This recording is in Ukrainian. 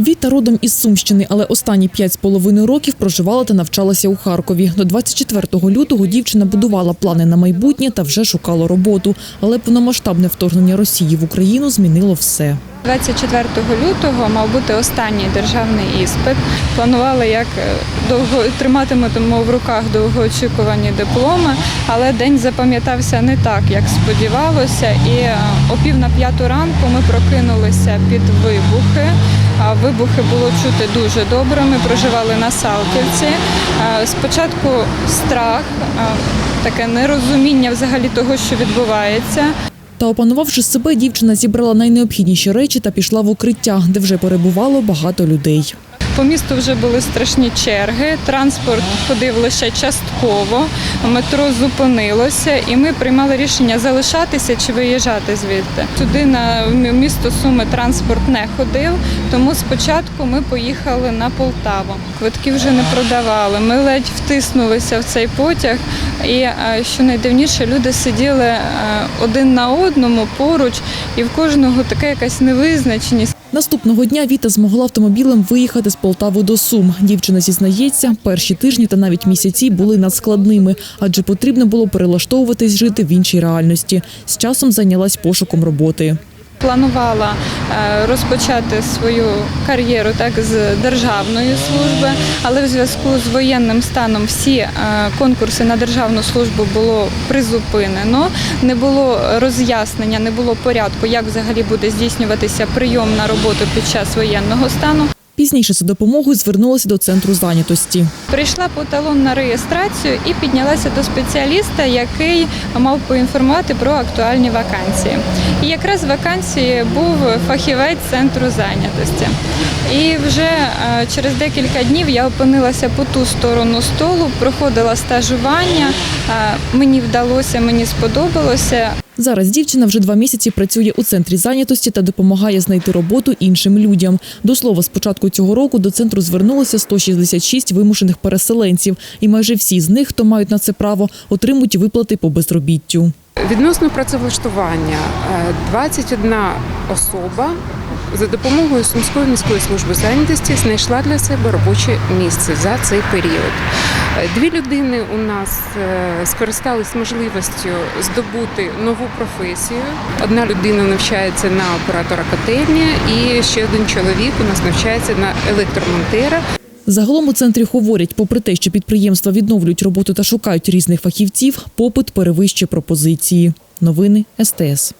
Віта родом із Сумщини, але останні п'ять з половиною років проживала та навчалася у Харкові. До 24 лютого дівчина будувала плани на майбутнє та вже шукала роботу. Але повномасштабне вторгнення Росії в Україну змінило все. 24 лютого мав бути останній державний іспит. Планували, як е, довго триматимемо в руках довгоочікувані дипломи, але день запам'ятався не так, як сподівалося. І е, о пів на п'яту ранку ми прокинулися під вибухи. Вибухи було чути дуже добре. Ми проживали на Салтівці. Е, Спочатку страх, таке нерозуміння взагалі того, що відбувається. Та опанувавши себе, дівчина зібрала найнеобхідніші речі та пішла в укриття, де вже перебувало багато людей. По місту вже були страшні черги, транспорт ходив лише частково, метро зупинилося, і ми приймали рішення залишатися чи виїжджати звідти. Туди на місто Суми транспорт не ходив, тому спочатку ми поїхали на Полтаву. Квитки вже не продавали. Ми ледь втиснулися в цей потяг, і е, що найдивніше, люди сиділи е, один на одному поруч, і в кожного така якась невизначеність. Наступного дня Віта змогла автомобілем виїхати з Полтави до Сум. Дівчина зізнається, перші тижні та навіть місяці були надскладними, адже потрібно було перелаштовуватись жити в іншій реальності. З часом зайнялась пошуком роботи. Планувала е, розпочати свою кар'єру так з державної служби, але в зв'язку з воєнним станом всі е, конкурси на державну службу було призупинено. Не було роз'яснення, не було порядку, як взагалі буде здійснюватися прийом на роботу під час воєнного стану. Пізніше за допомогою звернулася до центру зайнятості. Прийшла по талон на реєстрацію і піднялася до спеціаліста, який мав поінформувати про актуальні вакансії. І якраз вакансії був фахівець центру зайнятості. І вже е, через декілька днів я опинилася по ту сторону столу, проходила стажування. Е, Мені вдалося, мені сподобалося. Зараз дівчина вже два місяці працює у центрі зайнятості та допомагає знайти роботу іншим людям. До слова, з початку цього року до центру звернулося 166 вимушених переселенців, і майже всі з них, хто мають на це право, отримують виплати по безробіттю. Відносно працевлаштування е, 21 особа за допомогою Сумської міської служби зайнятості знайшла для себе робоче місце за цей період. Е, Дві людини у нас е, скористались можливістю здобути нову професію. Одна людина навчається на оператора котельні, і ще один чоловік у нас навчається на електромонтера. Загалом у центрі говорять, попри те, що підприємства відновлюють роботу та шукають різних фахівців, попит перевищує пропозиції. Новини СТС.